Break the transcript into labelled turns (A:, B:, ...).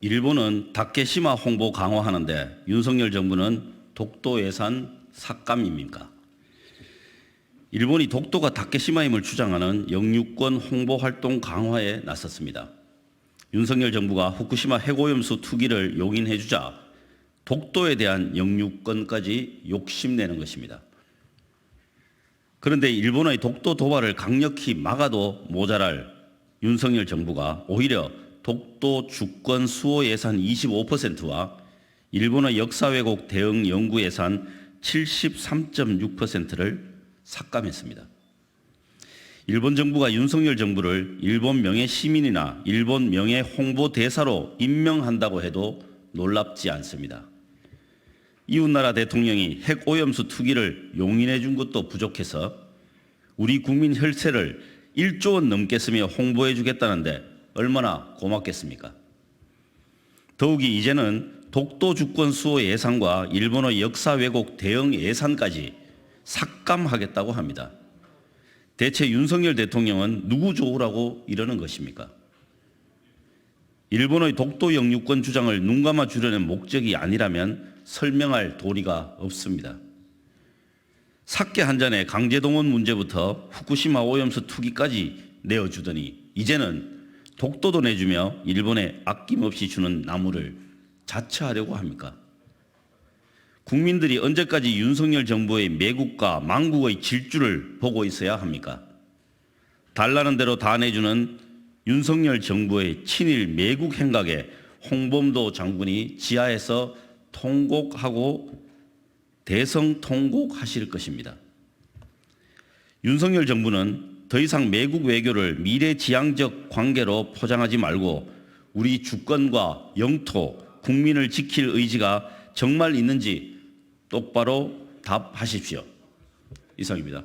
A: 일본은 다케시마 홍보 강화하는데 윤석열 정부는 독도 예산 삭감입니까? 일본이 독도가 다케시마임을 주장하는 영유권 홍보 활동 강화에 나섰습니다. 윤석열 정부가 후쿠시마 핵오염수 투기를 용인해 주자 독도에 대한 영유권까지 욕심내는 것입니다. 그런데 일본의 독도 도발을 강력히 막아도 모자랄 윤석열 정부가 오히려 독도 주권 수호 예산 25%와 일본의 역사 왜곡 대응 연구 예산 73.6%를 삭감했습니다. 일본 정부가 윤석열 정부를 일본 명예 시민이나 일본 명예 홍보 대사로 임명한다고 해도 놀랍지 않습니다. 이웃나라 대통령이 핵 오염수 투기를 용인해 준 것도 부족해서 우리 국민 혈세를 1조 원 넘게 쓰며 홍보해 주겠다는데 얼마나 고맙겠습니까? 더욱이 이제는 독도 주권 수호 예산과 일본의 역사 왜곡 대응 예산까지 삭감하겠다고 합니다. 대체 윤석열 대통령은 누구 좋으라고 이러는 것입니까? 일본의 독도 영유권 주장을 눈 감아 주려는 목적이 아니라면 설명할 도리가 없습니다. 사케 한 잔에 강제동원 문제부터 후쿠시마 오염수 투기까지 내어주더니 이제는 독도도 내주며 일본에 아낌없이 주는 나무를 자처하려고 합니까? 국민들이 언제까지 윤석열 정부의 매국과 망국의 질주를 보고 있어야 합니까? 달라는 대로 다 내주는 윤석열 정부의 친일 매국 행각에 홍범도 장군이 지하에서 통곡하고 대성 통곡하실 것입니다. 윤석열 정부는 더 이상 매국 외교를 미래지향적 관계로 포장하지 말고 우리 주권과 영토, 국민을 지킬 의지가 정말 있는지 똑바로 답하십시오. 이상입니다.